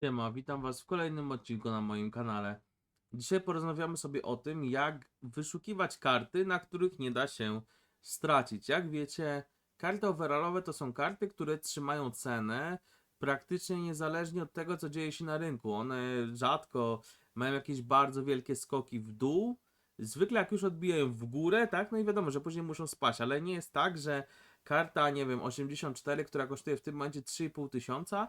Siema, witam Was w kolejnym odcinku na moim kanale. Dzisiaj porozmawiamy sobie o tym, jak wyszukiwać karty, na których nie da się stracić. Jak wiecie, karty overallowe to są karty, które trzymają cenę praktycznie niezależnie od tego, co dzieje się na rynku. One rzadko mają jakieś bardzo wielkie skoki w dół. Zwykle jak już odbijają w górę, tak, no i wiadomo, że później muszą spaść, ale nie jest tak, że karta, nie wiem, 84, która kosztuje w tym momencie 3,5 tysiąca,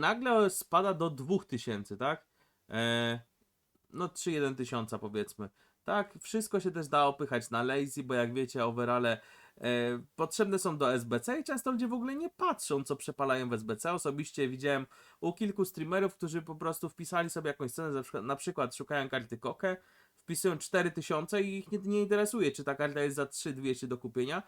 nagle spada do 2000, tak? E, no 3-1 tysiąca powiedzmy. Tak, wszystko się też da opychać na lazy, bo jak wiecie, overale e, potrzebne są do SBC i często ludzie w ogóle nie patrzą, co przepalają w SBC. Osobiście widziałem u kilku streamerów, którzy po prostu wpisali sobie jakąś cenę, na przykład szukają karty Koke, wpisują 4000 i ich nie, nie interesuje, czy ta karta jest za 3200 do kupienia,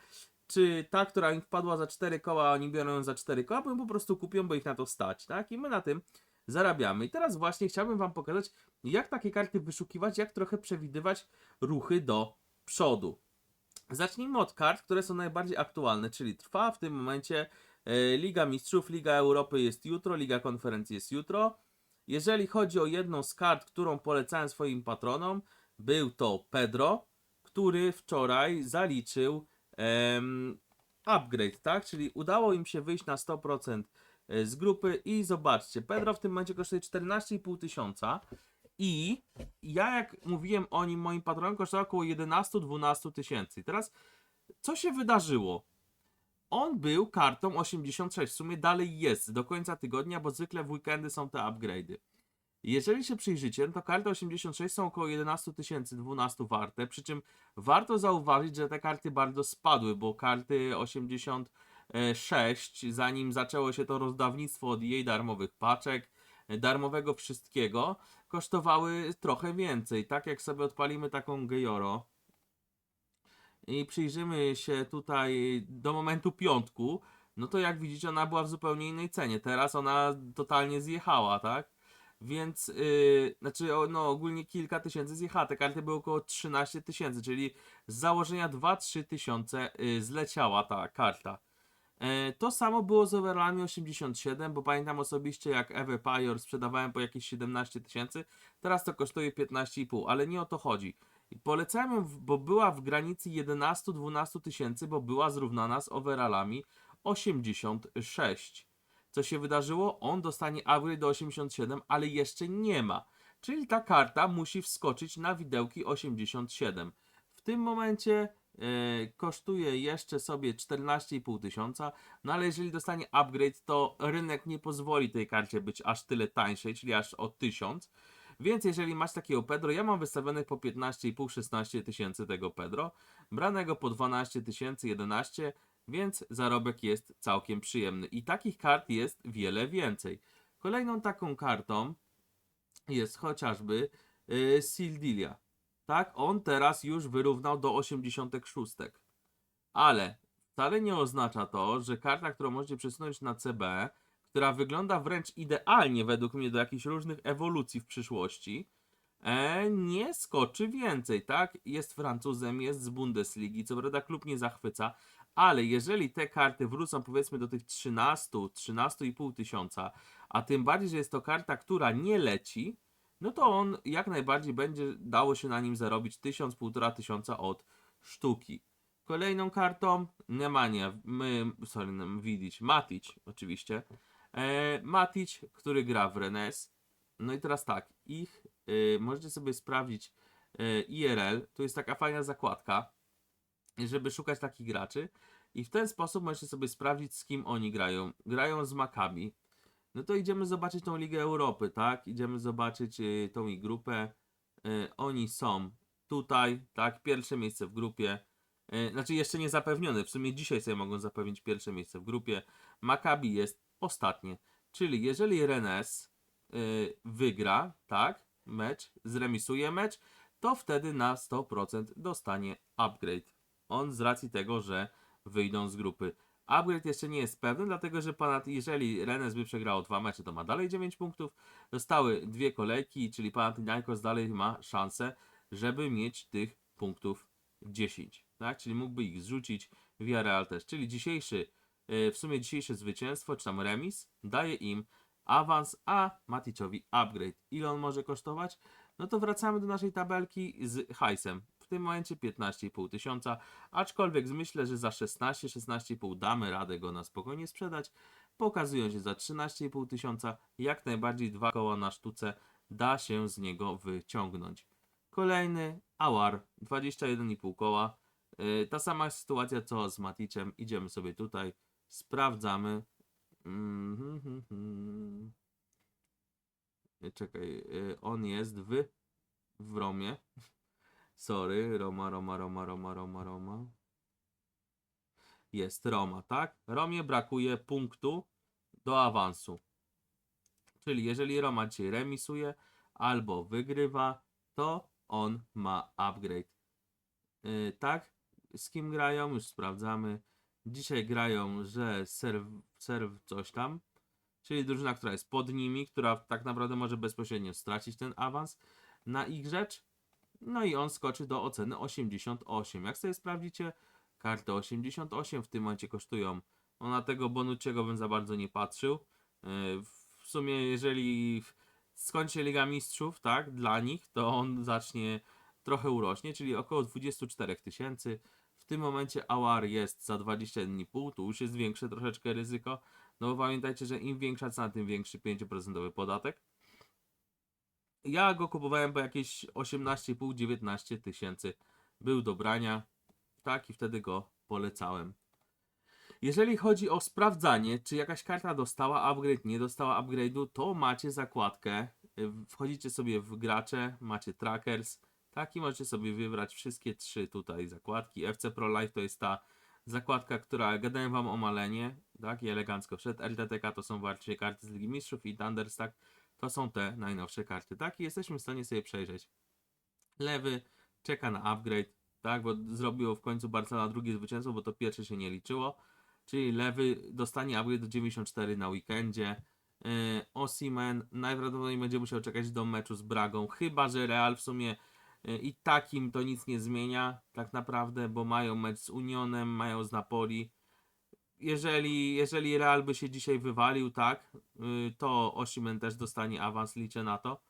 czy ta, która im wpadła za 4 koła, oni biorą ją za 4 koła, bo ją po prostu kupią, bo ich na to stać, tak? I my na tym zarabiamy. I teraz właśnie chciałbym Wam pokazać, jak takie karty wyszukiwać, jak trochę przewidywać ruchy do przodu. Zacznijmy od kart, które są najbardziej aktualne, czyli trwa w tym momencie e, Liga Mistrzów, Liga Europy jest jutro, Liga Konferencji jest jutro. Jeżeli chodzi o jedną z kart, którą polecałem swoim patronom, był to Pedro, który wczoraj zaliczył em, upgrade, tak? Czyli udało im się wyjść na 100% z grupy i zobaczcie, Pedro w tym momencie kosztuje 14,5 tysiąca i ja jak mówiłem o nim moim patronom kosztował około 11-12 tysięcy. Teraz co się wydarzyło? On był kartą 86, w sumie dalej jest do końca tygodnia, bo zwykle w weekendy są te upgrade'y. Jeżeli się przyjrzycie, to karty 86 są około 11 tysięcy, 12 warte, przy czym warto zauważyć, że te karty bardzo spadły, bo karty 86, zanim zaczęło się to rozdawnictwo od jej darmowych paczek, darmowego wszystkiego, kosztowały trochę więcej. Tak jak sobie odpalimy taką Gejoro i przyjrzymy się tutaj do momentu piątku, no to jak widzicie ona była w zupełnie innej cenie. Teraz ona totalnie zjechała, tak? Więc, yy, znaczy, o, no ogólnie kilka tysięcy zjechała. Te karty były około 13 tysięcy, czyli z założenia 2-3 tysiące yy, zleciała ta karta. E, To samo było z overallami 87, bo pamiętam osobiście jak Ewe Pajor sprzedawałem po jakieś 17 tysięcy, teraz to kosztuje 15,5, ale nie o to chodzi. Polecałem ją, bo była w granicy 11-12 tysięcy, bo była zrównana z overallami 86. Co się wydarzyło? On dostanie upgrade do 87, ale jeszcze nie ma. Czyli ta karta musi wskoczyć na widełki 87. W tym momencie e, kosztuje jeszcze sobie 14,5 tysiąca, no ale jeżeli dostanie upgrade, to rynek nie pozwoli tej karcie być aż tyle tańszej, czyli aż o 1000. Więc jeżeli masz takiego Pedro, ja mam wystawione po 15,5-16 tysięcy tego Pedro, branego po 12 tysięcy, 11, więc zarobek jest całkiem przyjemny. I takich kart jest wiele więcej. Kolejną taką kartą jest chociażby yy, Sildilia. Tak, on teraz już wyrównał do 86. Ale wcale nie oznacza to, że karta, którą możecie przesunąć na CB, która wygląda wręcz idealnie według mnie do jakichś różnych ewolucji w przyszłości, e, nie skoczy więcej, tak? Jest Francuzem, jest z Bundesligi, co prawda klub nie zachwyca, ale jeżeli te karty wrócą powiedzmy do tych 13, 13,5 tysiąca, a tym bardziej, że jest to karta, która nie leci, no to on jak najbardziej będzie dało się na nim zarobić 1000, 1,5 tysiąca od sztuki. Kolejną kartą Nemanja, my, sorry, widzieć, Matic oczywiście. E, Matic, który gra w Rennes. No i teraz tak, ich y, możecie sobie sprawdzić y, IRL, tu jest taka fajna zakładka, żeby szukać takich graczy i w ten sposób możecie sobie sprawdzić z kim oni grają. Grają z Maccabi. No to idziemy zobaczyć tą Ligę Europy, tak? Idziemy zobaczyć y, tą ich grupę. Y, oni są tutaj, tak? Pierwsze miejsce w grupie. Y, znaczy jeszcze nie zapewnione, w sumie dzisiaj sobie mogą zapewnić pierwsze miejsce w grupie. Maccabi jest ostatnie. Czyli jeżeli Rennes y, wygra, tak? Mecz, zremisuje mecz, to wtedy na 100% dostanie upgrade. On z racji tego, że wyjdą z grupy. Upgrade jeszcze nie jest pewny, dlatego że Panat, jeżeli Rennes by przegrało dwa mecze, to ma dalej 9 punktów. Zostały dwie kolejki, czyli Panathinaikos dalej ma szansę, żeby mieć tych punktów 10. Tak? Czyli mógłby ich zrzucić, Villarreal też. Czyli dzisiejszy, e, w sumie dzisiejsze zwycięstwo, czy tam remis, daje im awans, a Maticzowi upgrade. Ile on może kosztować? No to wracamy do naszej tabelki z hajsem. Tym momencie 15,5 tysiąca, aczkolwiek myślę, że za 16, 16,5 damy radę go na spokojnie sprzedać. Pokazują się za 13,5 tysiąca, jak najbardziej dwa koła na sztuce da się z niego wyciągnąć. Kolejny Awar, 21,5 koła. Yy, ta sama sytuacja co z Maticem. Idziemy sobie tutaj, sprawdzamy. Mhm. Yy, Czekaj, yy, on jest w, w Romie. Sorry, Roma, Roma, Roma, Roma, Roma, Roma. Jest Roma, tak? Romie brakuje punktu do awansu. Czyli jeżeli Roma dzisiaj remisuje albo wygrywa, to on ma upgrade. Yy, tak? Z kim grają? Już sprawdzamy. Dzisiaj grają, że serw, serw coś tam. Czyli drużyna, która jest pod nimi, która tak naprawdę może bezpośrednio stracić ten awans na ich rzecz. No i on skoczy do oceny 88. Jak sobie sprawdzicie, karty 88 w tym momencie kosztują. No na tego Bonucciego bym za bardzo nie patrzył. Yy, W sumie jeżeli skończy Liga Mistrzów, tak, dla nich, to on zacznie trochę urośnie, czyli około 24 tysięcy. W tym momencie Awar jest za 21,5, tu już jest większe troszeczkę ryzyko. No bo pamiętajcie, że im większa cena, tym większy 5% podatek. Ja go kupowałem po jakieś 18,5-19 tysięcy. Był do brania. Tak, i wtedy go polecałem. Jeżeli chodzi o sprawdzanie, czy jakaś karta dostała upgrade, nie dostała upgrade'u, to macie zakładkę. Wchodzicie sobie w gracze, macie trackers. Tak, i możecie sobie wybrać wszystkie trzy tutaj zakładki. FC Pro Life to jest ta zakładka, która gadałem wam o Malenie, tak, i elegancko wszedł. LTTK to są właśnie karty z Ligi Mistrzów i Thunderstack to są te najnowsze karty, tak, i jesteśmy w stanie sobie przejrzeć. Lewy czeka na upgrade, tak, bo zrobiło w końcu Barcelona drugie zwycięstwo, bo to pierwsze się nie liczyło. Czyli lewy dostanie upgrade do 94 na weekendzie. Yy, Osimen najprawdopodobniej będzie musiał czekać do meczu z Bragą, chyba że Real w sumie yy, i takim to nic nie zmienia tak naprawdę, bo mają mecz z Unionem, mają z Napoli. Jeżeli, jeżeli Real by się dzisiaj wywalił, tak, yy, to Osimen też dostanie awans, liczę na to.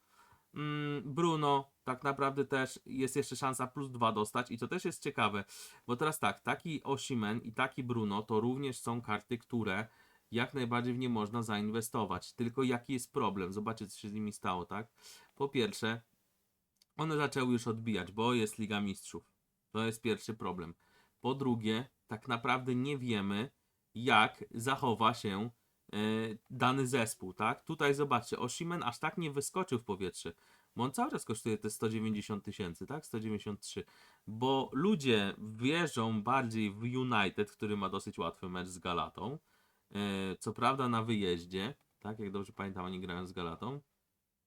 Mm, Bruno tak naprawdę też jest jeszcze szansa plus 2 dostać i to też jest ciekawe, bo teraz tak, taki Osimen i taki Bruno to również są karty, które jak najbardziej w nie można zainwestować. Tylko jaki jest problem? Zobaczcie, co się z nimi stało, tak? Po pierwsze, one zaczęły już odbijać, bo jest Liga Mistrzów. To jest pierwszy problem. Po drugie, tak naprawdę nie wiemy, jak zachowa się e, dany zespół, tak? Tutaj zobaczcie, Oshimen aż tak nie wyskoczył w powietrze, bo on cały czas kosztuje te 190 tysięcy, tak? 193. Bo ludzie wierzą bardziej w United, który ma dosyć łatwy mecz z Galatą. E, co prawda na wyjeździe, tak? Jak dobrze pamiętam, oni grają z Galatą.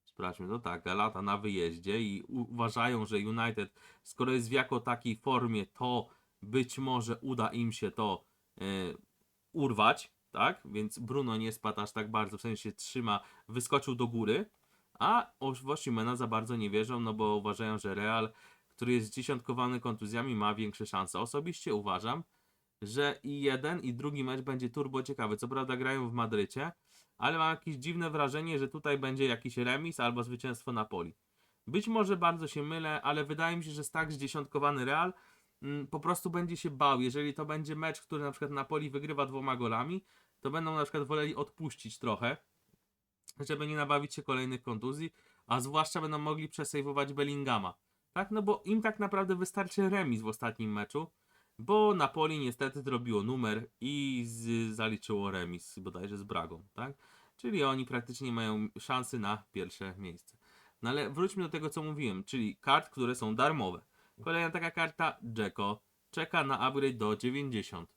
Sprawdźmy to, tak, Galata na wyjeździe i uważają, że United, skoro jest w jako takiej formie, to być może uda im się to e, urwać, tak? Więc Bruno nie spadł aż tak bardzo, w sensie trzyma, wyskoczył do góry, a Osimena za bardzo nie wierzą, no bo uważają, że Real, który jest dziesiątkowany kontuzjami, ma większe szanse. Osobiście uważam, że i jeden, i drugi mecz będzie turbo ciekawy. Co prawda grają w Madrycie, ale mam jakieś dziwne wrażenie, że tutaj będzie jakiś remis albo zwycięstwo Napoli. Być może bardzo się mylę, ale wydaje mi się, że tak zdziesiątkowany Real po prostu będzie się bał. Jeżeli to będzie mecz, który na przykład Napoli wygrywa dwoma golami, to będą na przykład woleli odpuścić trochę, żeby nie nabawić się kolejnych kontuzji, a zwłaszcza będą mogli przesejwować Bellingama. Tak, no bo im tak naprawdę wystarczy remis w ostatnim meczu, bo Napoli niestety zrobiło numer i z, zaliczyło remis bodajże z Bragą, tak? Czyli oni praktycznie mają szansy na pierwsze miejsce. No ale wróćmy do tego, co mówiłem, czyli kart, które są darmowe. Kolejna taka karta, Jacko, czeka na upgrade do 90.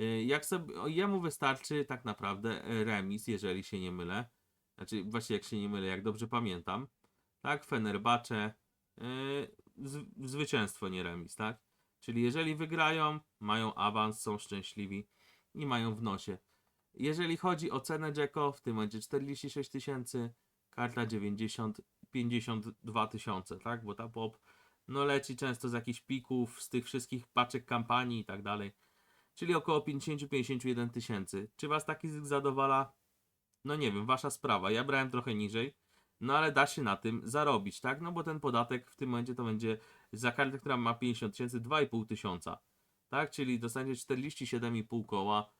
Y, Jak sobie, jemu wystarczy tak naprawdę e, remis, jeżeli się nie mylę. Znaczy, właśnie jak się nie mylę, jak dobrze pamiętam. Tak, Fenerbahce, yy, zwycięstwo, nie remis, tak? Czyli jeżeli wygrają, mają awans, są szczęśliwi i mają w nosie. Jeżeli chodzi o cenę Jacko, w tym momencie 46 tysięcy, karta 90, 52 tysiące, tak? Bo ta pop no leci często z jakichś pików, z tych wszystkich paczek kampanii i tak dalej. Czyli około 50-51 tysięcy. Czy Was taki zysk zadowala? no nie wiem, wasza sprawa. Ja brałem trochę niżej, no ale da się na tym zarobić, tak? No bo ten podatek w tym momencie to będzie za kartę, która ma 50 tysięcy, 2,5 tysiąca, tak? Czyli dostaniecie 47,5 koła.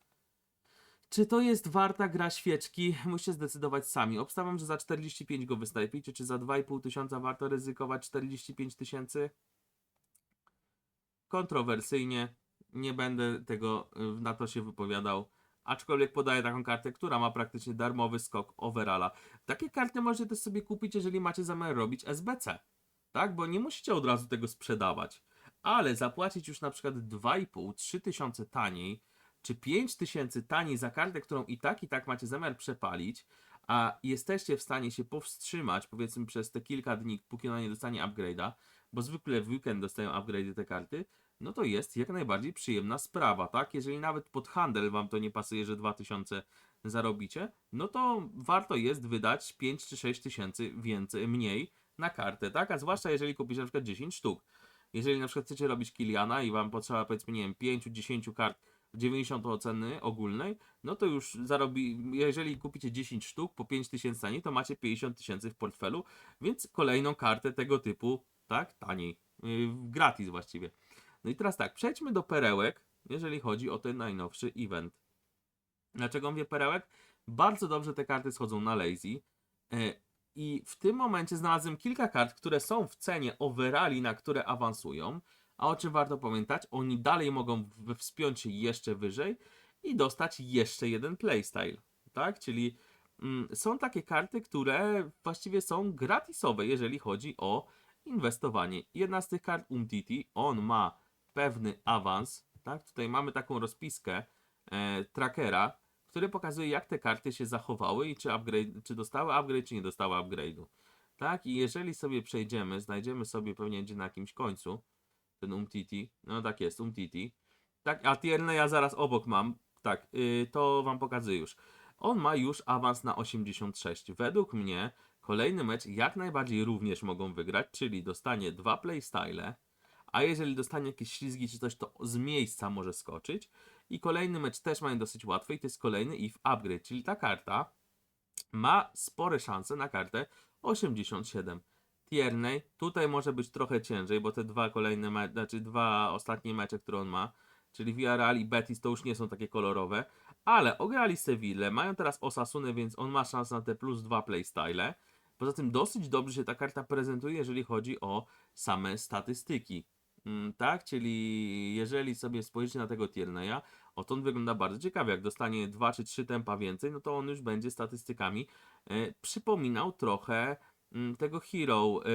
Czy to jest warta gra świeczki? Musicie zdecydować sami. Obstawiam, że za 45 go wystąpicie, czy za 2,5 tysiąca warto ryzykować 45 tysięcy? Kontrowersyjnie. Nie będę tego y, na to się wypowiadał. Aczkolwiek podaję taką kartę, która ma praktycznie darmowy skok overalla. Takie karty możecie też sobie kupić, jeżeli macie zamiar robić SBC. Tak? Bo nie musicie od razu tego sprzedawać. Ale zapłacić już na przykład 2,5-3 tysiące taniej, czy 5 tysięcy taniej za kartę, którą i tak, i tak macie zamiar przepalić, a jesteście w stanie się powstrzymać, powiedzmy przez te kilka dni, póki ona nie dostanie upgrade'a, bo zwykle w weekend dostają upgrade'y te karty, no to jest jak najbardziej przyjemna sprawa, tak? Jeżeli nawet pod handel wam to nie pasuje, że 2000 zarobicie, no to warto jest wydać 5 czy 6 tysięcy więcej, mniej na kartę, tak? A zwłaszcza jeżeli kupicie na przykład 10 sztuk. Jeżeli na przykład chcecie robić Kiliana i wam potrzeba powiedzmy, nie wiem, 5-10 kart 90 oceny ogólnej, no to już zarobi, jeżeli kupicie 10 sztuk po 5 tysięcy taniej, to macie 50 tysięcy w portfelu, więc kolejną kartę tego typu, tak, taniej, yy, gratis właściwie. No i teraz tak, przejdźmy do perełek, jeżeli chodzi o ten najnowszy event. Dlaczego mówię perełek? Bardzo dobrze te karty schodzą na lazy. e, I w tym momencie znalazłem kilka kart, które są w cenie overali, na które awansują. A o czym warto pamiętać? Oni dalej mogą wspiąć się jeszcze wyżej i dostać jeszcze jeden playstyle. Tak? Czyli mm, są takie karty, które właściwie są gratisowe, jeżeli chodzi o inwestowanie. Jedna z tych kart Umtiti, on ma pewny awans. Tak? Tutaj mamy taką rozpiskę e, trackera, który pokazuje, jak te karty się zachowały i czy, upgrade, czy dostały upgrade, czy nie dostały upgrade'u. Tak, i jeżeli sobie przejdziemy, znajdziemy sobie pewnie gdzie na jakimś końcu ten Umtiti, no tak jest, Umtiti. Tak, a Tierney ja zaraz obok mam, tak, yy, to wam pokazuję już. On ma już awans na 86. Według mnie kolejny mecz jak najbardziej również mogą wygrać, czyli dostanie dwa playstyle, a jeżeli dostanie jakieś ślizgi czy coś, to z miejsca może skoczyć. I kolejny mecz też mają dosyć łatwy i to jest kolejny if upgrade, czyli ta karta ma spore szanse na kartę 87. Tierney, tutaj może być trochę ciężej, bo te dwa kolejne mecze, znaczy dwa ostatnie mecze, które on ma, czyli Villarreal i Betis to już nie są takie kolorowe, ale ograli Seville, mają teraz Osasunę, więc on ma szansę na te plus dwa playstyle. Poza tym dosyć dobrze się ta karta prezentuje, jeżeli chodzi o same statystyki. Mm, tak, czyli jeżeli sobie spojrzycie na tego Tierneya, on wygląda bardzo ciekawie. Jak dostanie 2 czy 3 tempa więcej, no to on już będzie statystykami e, przypominał trochę tego Hero, e,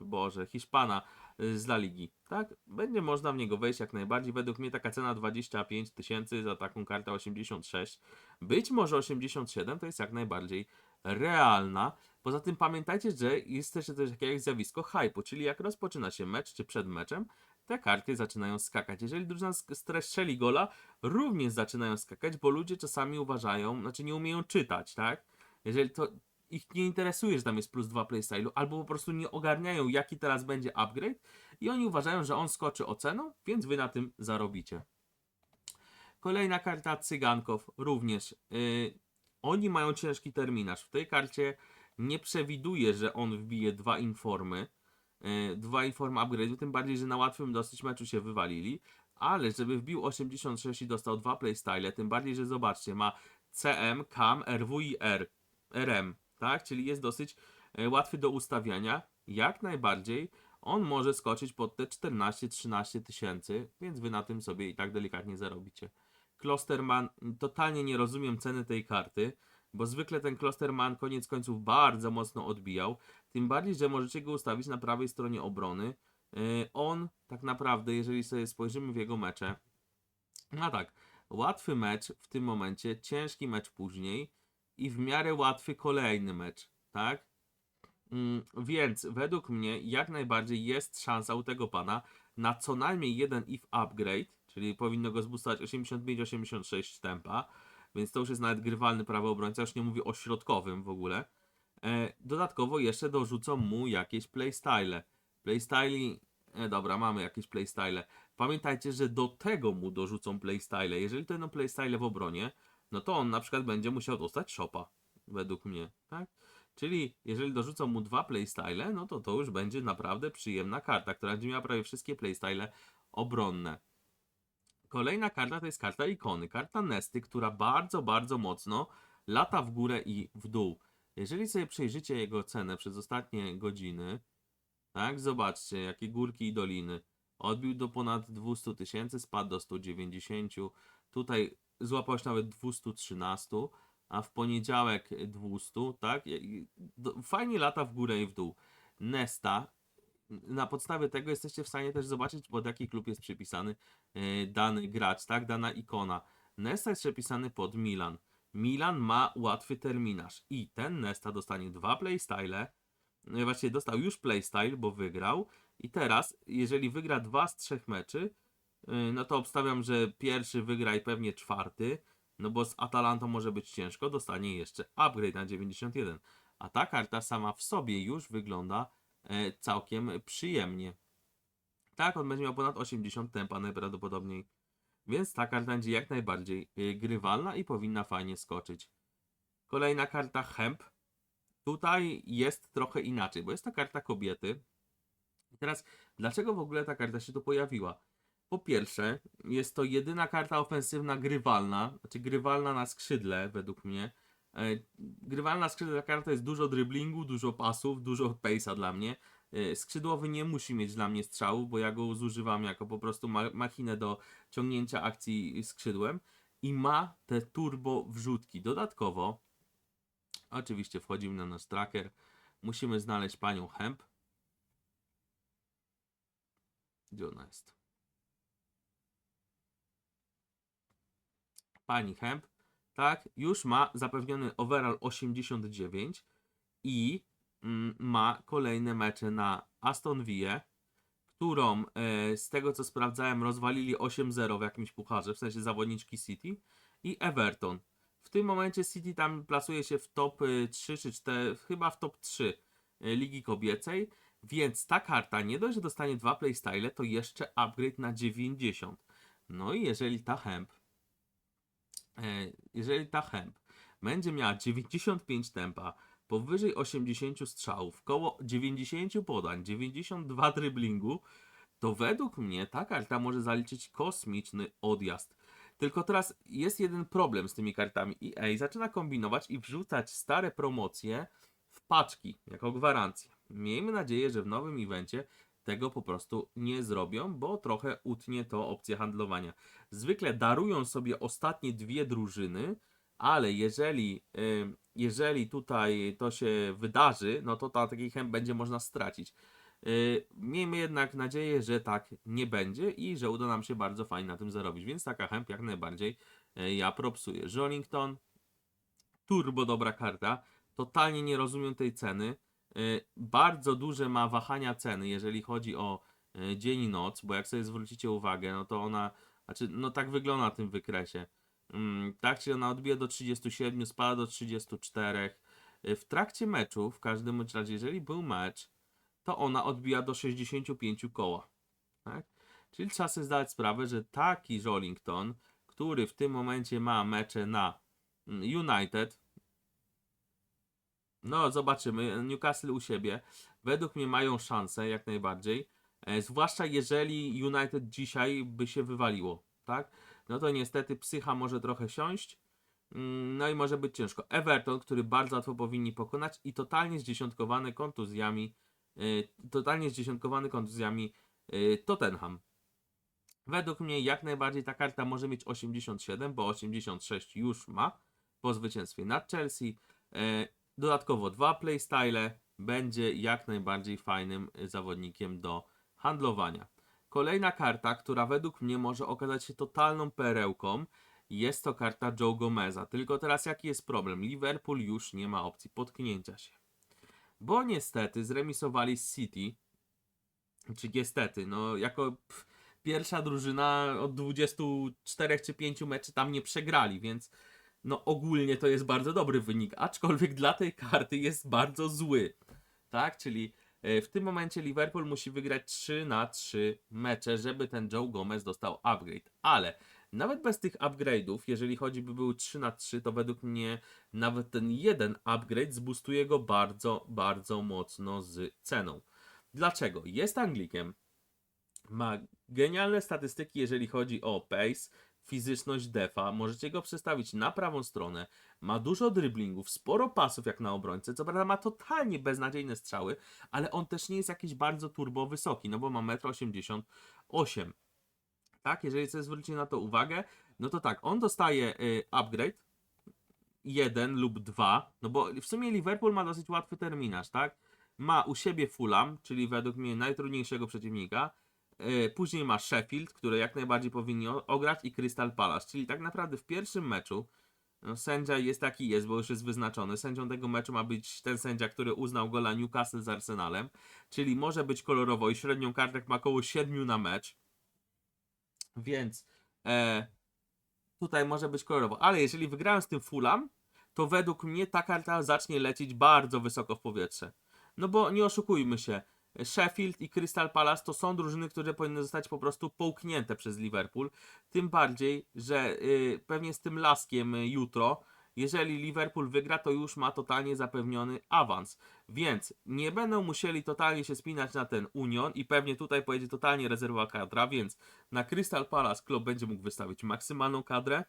Boże, Hiszpana e, z La Ligi. Tak, będzie można w niego wejść jak najbardziej. Według mnie taka cena 25 tysięcy za taką kartę 86, być może 87 to jest jak najbardziej realna. Poza tym pamiętajcie, że jest też też jakieś zjawisko hype'u, czyli jak rozpoczyna się mecz czy przed meczem, te karty zaczynają skakać. Jeżeli drużyna strzeli gola, również zaczynają skakać, bo ludzie czasami uważają, znaczy nie umieją czytać, tak? Jeżeli to ich nie interesuje, że tam jest plus 2 playstylu, albo po prostu nie ogarniają, jaki teraz będzie upgrade i oni uważają, że on skoczy oceną, więc wy na tym zarobicie. Kolejna karta Cygankow również. Yy, oni mają ciężki terminarz. W tej karcie nie przewiduje, że on wbije dwa informy, yy, dwa informy upgrade'u, tym bardziej, że na łatwym dosyć meczu się wywalili, ale żeby wbił 86 i dostał dwa playstyle, tym bardziej, że zobaczcie, ma CM, CAM, RW i R, RM, tak? Czyli jest dosyć e, łatwy do ustawiania. Jak najbardziej on może skoczyć pod te 14-13 tysięcy, więc wy na tym sobie i tak delikatnie zarobicie. Klosterman, totalnie nie rozumiem ceny tej karty, bo zwykle ten Klosterman koniec końców bardzo mocno odbijał. Tym bardziej, że możecie go ustawić na prawej stronie obrony. Yy, On tak naprawdę, jeżeli sobie spojrzymy w jego mecze, no tak, łatwy mecz w tym momencie, ciężki mecz później i w miarę łatwy kolejny mecz, tak? Mm, więc według mnie jak najbardziej jest szansa u tego pana na co najmniej jeden if upgrade, czyli powinno go zbustować 85-86 tempa, więc to już jest nawet grywalny prawy obrońca, już nie mówię o środkowym w ogóle. E, dodatkowo jeszcze dorzucą mu jakieś playstyle. Playstyli, e, dobra, mamy jakieś playstyle. Pamiętajcie, że do tego mu dorzucą playstyle. Jeżeli to będą playstyle w obronie, no to on na przykład będzie musiał dostać shopa. według mnie, tak? Czyli jeżeli dorzucą mu dwa playstyle, no to to już będzie naprawdę przyjemna karta, która będzie miała prawie wszystkie playstyle obronne. Kolejna karta to jest karta ikony, karta Nesty, która bardzo, bardzo mocno lata w górę i w dół. Jeżeli sobie przejrzycie jego cenę przez ostatnie godziny, tak, zobaczcie jakie górki i doliny. Odbił do ponad 200 tysięcy, spadł do 190. Tutaj złapał się nawet 213, a w poniedziałek 200, tak? Fajnie lata w górę i w dół. Nesta, na podstawie tego jesteście w stanie też zobaczyć, pod jaki klub jest przypisany e, dany gracz, tak? Dana ikona. Nesta jest przepisany pod Milan. Milan ma łatwy terminarz i ten Nesta dostanie dwa playstyle. I Właściwie dostał już playstyle, bo wygrał. I teraz, jeżeli wygra dwa z trzech meczy, no to obstawiam, że pierwszy wygra i pewnie czwarty, no bo z Atalantą może być ciężko, dostanie jeszcze upgrade na 91. A ta karta sama w sobie już wygląda e, całkiem przyjemnie. Tak, on będzie miał ponad 80 tempa najprawdopodobniej. Więc ta karta będzie jak najbardziej y, grywalna i powinna fajnie skoczyć. Kolejna karta Hemp. Tutaj jest trochę inaczej, bo jest to karta kobiety. I teraz, dlaczego w ogóle ta karta się tu pojawiła? Po pierwsze, jest to jedyna karta ofensywna grywalna, znaczy grywalna na skrzydle, według mnie. E, Grywalna na skrzydle ta karta jest dużo driblingu, dużo pasów, dużo pace'a dla mnie. E, Skrzydłowy nie musi mieć dla mnie strzału, bo ja go zużywam jako po prostu ma machinę do ciągnięcia akcji skrzydłem i ma te turbo wrzutki. Dodatkowo, oczywiście wchodzimy na nasz tracker, musimy znaleźć panią Hemp. Gdzie ona jest? Pani Hemp, tak, już ma zapewniony overall 89 i mm, ma kolejne mecze na Aston Villa, którą e, z tego co sprawdzałem rozwalili 8-0 w jakimś pucharze, w sensie zawodniczki City i Everton. W tym momencie City tam plasuje się w top e, 3 czy 4, chyba w top 3 e, Ligi Kobiecej, więc ta karta nie dość, że dostanie dwa playstyle, to jeszcze upgrade na 90. No i jeżeli ta Hemp e, jeżeli ta Hemp będzie miała 95 tempa, powyżej 80 strzałów, koło 90 podań, 92 driblingu, to według mnie ta karta może zaliczyć kosmiczny odjazd. Tylko teraz jest jeden problem z tymi kartami. EA zaczyna kombinować i wrzucać stare promocje w paczki jako gwarancję. Miejmy nadzieję, że w nowym evencie tego po prostu nie zrobią, bo trochę utnie to opcję handlowania. Zwykle darują sobie ostatnie dwie drużyny, ale jeżeli, jeżeli tutaj to się wydarzy, no to ta, taki chęb będzie można stracić. Y, Miejmy jednak nadzieję, że tak nie będzie i że uda nam się bardzo fajnie na tym zarobić, więc taka chęb jak najbardziej y, ja propsuję. Jolington, turbo dobra karta, totalnie nie rozumiem tej ceny. Y, Bardzo duże ma wahania ceny, jeżeli chodzi o y, dzień i noc, bo jak sobie zwrócicie uwagę, no to ona, znaczy, no tak wygląda na tym wykresie. Mm, Tak, czyli ona odbija do 37, spada do 34. Y, W trakcie meczu, w każdym razie, jeżeli był mecz, to ona odbija do 65 koła. Tak? Czyli trzeba sobie zdać sprawę, że taki Jolington, który w tym momencie ma mecze na mm, United, no zobaczymy, Newcastle u siebie, według mnie mają szansę jak najbardziej, e, zwłaszcza jeżeli United dzisiaj by się wywaliło, tak? No to niestety psycha może trochę siąść, mm, no i może być ciężko. Everton, który bardzo łatwo powinni pokonać i totalnie zdziesiątkowany kontuzjami, y, totalnie zdziesiątkowany kontuzjami y, Tottenham. Według mnie jak najbardziej ta karta może mieć 87, bo 86 już ma po zwycięstwie nad Chelsea. Dodatkowo dwa playstyle będzie jak najbardziej fajnym zawodnikiem do handlowania. Kolejna karta, która według mnie może okazać się totalną perełką, jest to karta Joe Gomeza. Tylko teraz jaki jest problem? Liverpool już nie ma opcji potknięcia się. Bo niestety zremisowali z City, czy niestety, no jako pff, pierwsza drużyna od 24 czy 5 meczy tam nie przegrali, więc no ogólnie to jest bardzo dobry wynik, aczkolwiek dla tej karty jest bardzo zły. Tak, czyli e, w tym momencie Liverpool musi wygrać 3 na 3 mecze, żeby ten Joe Gomez dostał upgrade. Ale Nawet bez tych upgrade'ów, jeżeli chodzi by był 3 na 3 to według mnie nawet ten jeden upgrade zboostuje go bardzo, bardzo mocno z ceną. Dlaczego? Jest Anglikiem, ma genialne statystyki, jeżeli chodzi o pace, fizyczność defa. Możecie go przestawić na prawą stronę. Ma dużo driblingów, sporo pasów jak na obrońcę. Co prawda ma totalnie beznadziejne strzały, ale on też nie jest jakiś bardzo turbo wysoki, no bo ma 1,88 m. Tak, jeżeli sobie zwrócicie na to uwagę, no to tak, on dostaje y, upgrade jeden lub dwa, no bo w sumie Liverpool ma dosyć łatwy terminarz, tak? Ma u siebie Fulham, czyli według mnie najtrudniejszego przeciwnika. Yy, Później ma Sheffield, które jak najbardziej powinni ograć i Crystal Palace, czyli tak naprawdę w pierwszym meczu no, sędzia jest taki jest, bo już jest wyznaczony. Sędzią tego meczu ma być ten sędzia, który uznał gola Newcastle z Arsenalem, czyli może być kolorowo i średnią kartę ma około 7 na mecz. Więc e, tutaj może być kolorowo. Ale jeżeli wygrałem z tym Fulham, to według mnie ta karta zacznie lecieć bardzo wysoko w powietrze. No bo nie oszukujmy się, Sheffield i Crystal Palace to są drużyny, które powinny zostać po prostu połknięte przez Liverpool. Tym bardziej, że y, pewnie z tym laskiem y, jutro, jeżeli Liverpool wygra, to już ma totalnie zapewniony awans. Więc nie będą musieli totalnie się spinać na ten Union i pewnie tutaj pojedzie totalnie rezerwowa kadra, więc na Crystal Palace klub będzie mógł wystawić maksymalną kadrę.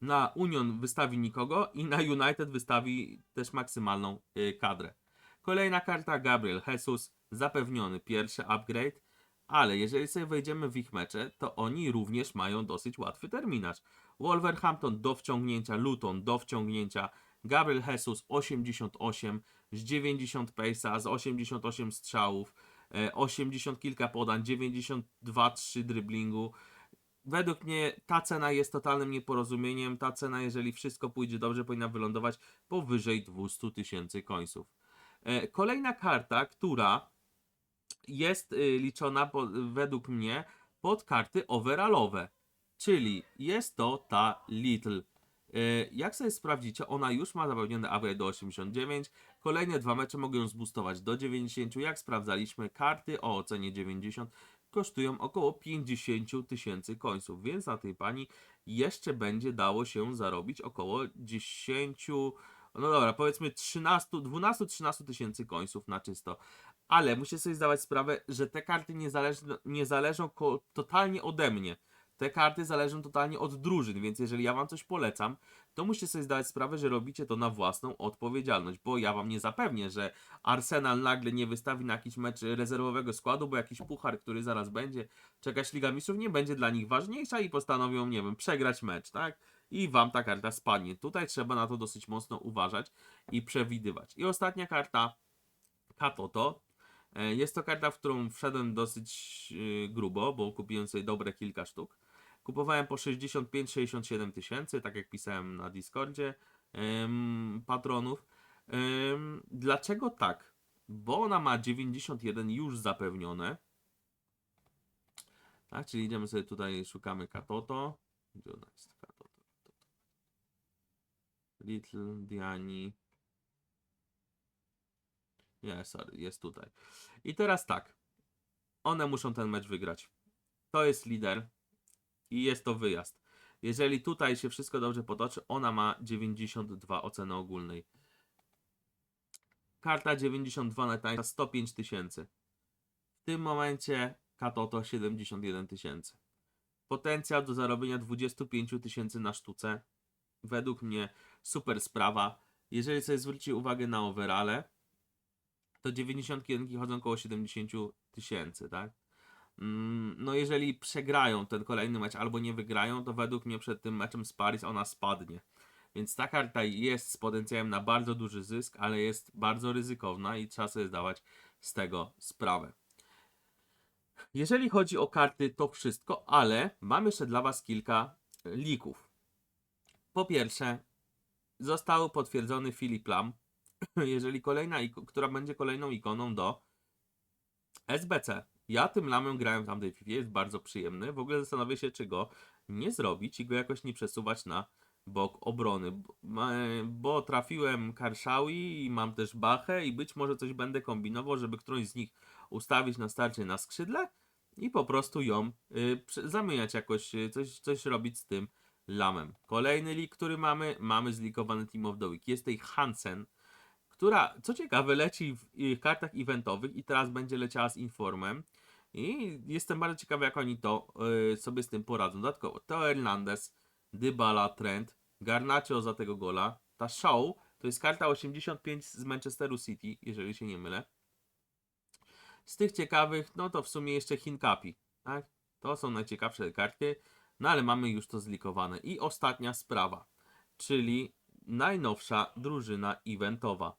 Na Union wystawi nikogo i na United wystawi też maksymalną y, kadrę. Kolejna karta Gabriel Jesus, zapewniony pierwszy upgrade, ale jeżeli sobie wejdziemy w ich mecze, to oni również mają dosyć łatwy terminarz. Wolverhampton do wciągnięcia, Luton do wciągnięcia, Gabriel Jesus 88 z 90 pace'a, z 88 strzałów, e, 80 kilka podań, 92-3 driblingu. Według mnie ta cena jest totalnym nieporozumieniem. Ta cena, jeżeli wszystko pójdzie dobrze, powinna wylądować powyżej 200 tysięcy końców. E, Kolejna karta, która jest y, liczona według mnie pod karty overallowe, czyli jest to ta Little. E, Jak sobie sprawdzicie, ona już ma zapewnione upgrade do 89. Kolejne dwa mecze mogą ją zboostować do 90. Jak sprawdzaliśmy, karty o ocenie 90 kosztują około 50 tysięcy końców, więc na tej pani jeszcze będzie dało się zarobić około 10, no dobra, powiedzmy 13, 12-13 tysięcy końców na czysto. Ale musicie sobie zdawać sprawę, że te karty nie, zależą, nie zależą ko- totalnie ode mnie. Te karty zależą totalnie od drużyn, więc jeżeli ja wam coś polecam, to musicie sobie zdawać sprawę, że robicie to na własną odpowiedzialność, bo ja wam nie zapewnię, że Arsenal nagle nie wystawi na jakiś mecz rezerwowego składu, bo jakiś puchar, który zaraz będzie, czy jakaś Liga Mistrzów nie będzie dla nich ważniejsza i postanowią, nie wiem, przegrać mecz, tak? I wam ta karta spadnie. Tutaj trzeba na to dosyć mocno uważać i przewidywać. I ostatnia karta, Katoto. E, Jest to karta, w którą wszedłem dosyć yy, grubo, bo kupiłem sobie dobre kilka sztuk. Kupowałem po 65-67 tysięcy, tak jak pisałem na Discordzie patronów. Dlaczego tak? Bo ona ma 91 już zapewnione. Tak, czyli idziemy sobie tutaj, szukamy Katoto. Gdzie ona jest? Little Diani. Nie, sorry, jest tutaj. I teraz tak. One muszą ten mecz wygrać. To jest lider i jest to wyjazd. Jeżeli tutaj się wszystko dobrze potoczy, ona ma 92 oceny ogólnej. Karta 92 najtańsza 105 tysięcy. W tym momencie Katoto 71 tysięcy. Potencjał do zarobienia 25 tysięcy na sztuce. Według mnie super sprawa. Jeżeli sobie zwrócicie uwagę na overale, to 91 chodzą około 70 tysięcy, tak? Mm, No jeżeli przegrają ten kolejny mecz albo nie wygrają, to według mnie przed tym meczem z Paris ona spadnie. Więc ta karta jest z potencjałem na bardzo duży zysk, ale jest bardzo ryzykowna i trzeba sobie zdawać z tego sprawę. Jeżeli chodzi o karty, to wszystko, ale mam jeszcze dla Was kilka lików. Po pierwsze, został potwierdzony Philip Lam, jeżeli kolejna, która będzie kolejną ikoną do SBC. Ja tym lamem grałem w tamtej FIFA, jest bardzo przyjemny. W ogóle zastanowię się, czy go nie zrobić i go jakoś nie przesuwać na bok obrony, bo, trafiłem Karszawi i mam też Bachę i być może coś będę kombinował, żeby którąś z nich ustawić na starcie na skrzydle, i po prostu ją y, zamieniać jakoś, y, coś, coś robić z tym lamem. Kolejny leak, który mamy, mamy zlikowany Team of the Week. Jest tej Hansen, która, co ciekawe, leci w y, kartach eventowych i teraz będzie leciała z Informem. I jestem bardzo ciekawy, jak oni to y, sobie z tym poradzą. Dodatkowo Teo Hernandez, Dybala, Trent, Garnacio za tego gola. Ta show to jest karta 85 z Manchesteru City, jeżeli się nie mylę. Z tych ciekawych, no to w sumie jeszcze Hinkapi, tak? To są najciekawsze karty, no ale mamy już to zlikowane. I ostatnia sprawa, czyli najnowsza drużyna eventowa.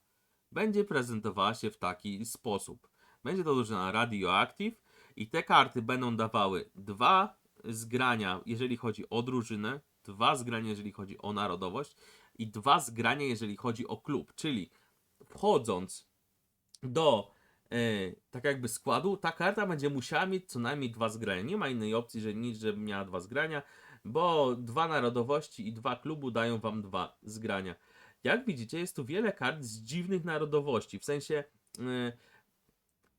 Będzie prezentowała się w taki sposób. Będzie to drużyna Radioactive i te karty będą dawały dwa zgrania, jeżeli chodzi o drużynę, dwa zgrania, jeżeli chodzi o narodowość i dwa zgrania, jeżeli chodzi o klub. Czyli wchodząc do tak jakby składu, ta karta będzie musiała mieć co najmniej dwa zgrania. Nie ma innej opcji, że nic, żeby miała dwa zgrania, bo dwa narodowości i dwa klubu dają wam dwa zgrania. Jak widzicie, jest tu wiele kart z dziwnych narodowości. W sensie. e,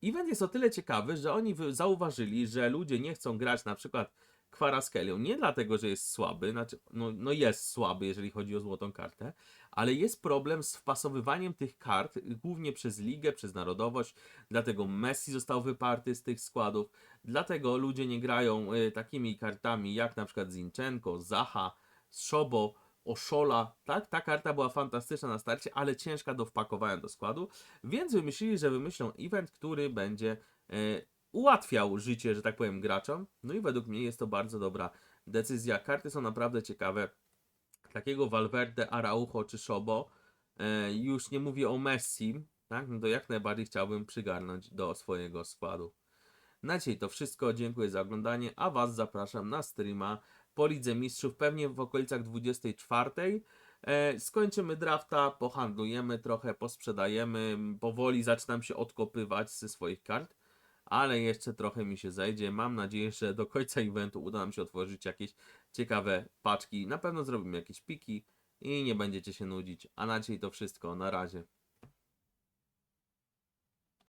Event jest o tyle ciekawy, że oni zauważyli, że ludzie nie chcą grać na przykład Kwaraskelią nie dlatego, że jest słaby, znaczy, no, no jest słaby, jeżeli chodzi o złotą kartę, ale jest problem z wpasowywaniem tych kart, głównie przez ligę, przez narodowość, dlatego Messi został wyparty z tych składów, dlatego ludzie nie grają y, takimi kartami jak na przykład Zinchenko, Zaha, Szobo, Oszola, tak? Ta karta była fantastyczna na starcie, ale ciężka do wpakowania do składu, więc wymyślili, że wymyślą event, który będzie e, ułatwiał życie, że tak powiem, graczom. No i według mnie jest to bardzo dobra decyzja. Karty są naprawdę ciekawe. Takiego Valverde, Araujo czy Szobo, e, już nie mówię o Messi, tak? No to jak najbardziej chciałbym przygarnąć do swojego składu. Na dzisiaj to wszystko. Dziękuję za oglądanie, a Was zapraszam na streama po Lidze Mistrzów, pewnie w okolicach 24. E, skończymy drafta, pohandlujemy trochę, posprzedajemy. Powoli zaczynam się odkopywać ze swoich kart, ale jeszcze trochę mi się zejdzie. Mam nadzieję, że do końca eventu uda nam się otworzyć jakieś ciekawe paczki. Na pewno zrobimy jakieś piki i nie będziecie się nudzić. A na dzisiaj to wszystko. Na razie.